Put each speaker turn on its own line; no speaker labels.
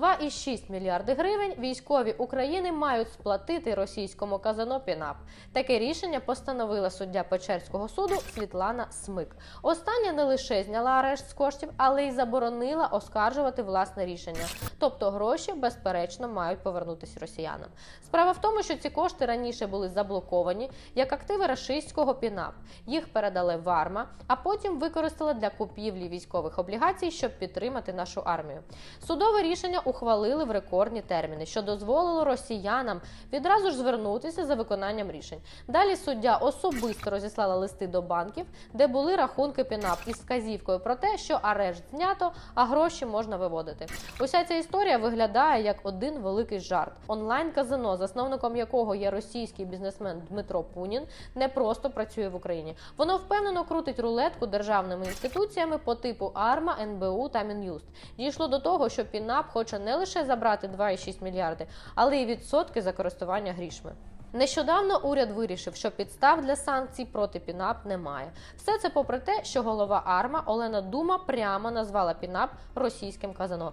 2,6 мільярди гривень військові України мають сплатити російському казино Пінап. Таке рішення постановила суддя Печерського суду Світлана Смик. Остання не лише зняла арешт з коштів, але й заборонила оскаржувати власне рішення. Тобто гроші, безперечно, мають повернутися росіянам. Справа в тому, що ці кошти раніше були заблоковані як активи рашистського Пінап. Їх передали в Арма, а потім використали для купівлі військових облігацій, щоб підтримати нашу армію. Судове рішення ухвалили в рекордні терміни, що дозволило росіянам відразу ж звернутися за виконанням рішень. Далі суддя особисто розіслала листи до банків, де були рахунки ПІНАП із вказівкою про те, що арешт знято, а гроші можна виводити. Уся ця історія виглядає як один великий жарт. Онлайн-казино, засновником якого є російський бізнесмен Дмитро Пунін, не просто працює в Україні. Воно впевнено крутить рулетку державними інституціями по типу АРМА, НБУ та Мін'юст. Дійшло до того, що ПІНАП хоче не лише забрати 2,6 мільярди, але й відсотки за користування грішми. Нещодавно уряд вирішив, що підстав для санкцій проти ПІНАП немає. Все це попри те, що голова АРМА Олена Дума прямо назвала ПІНАП російським казино.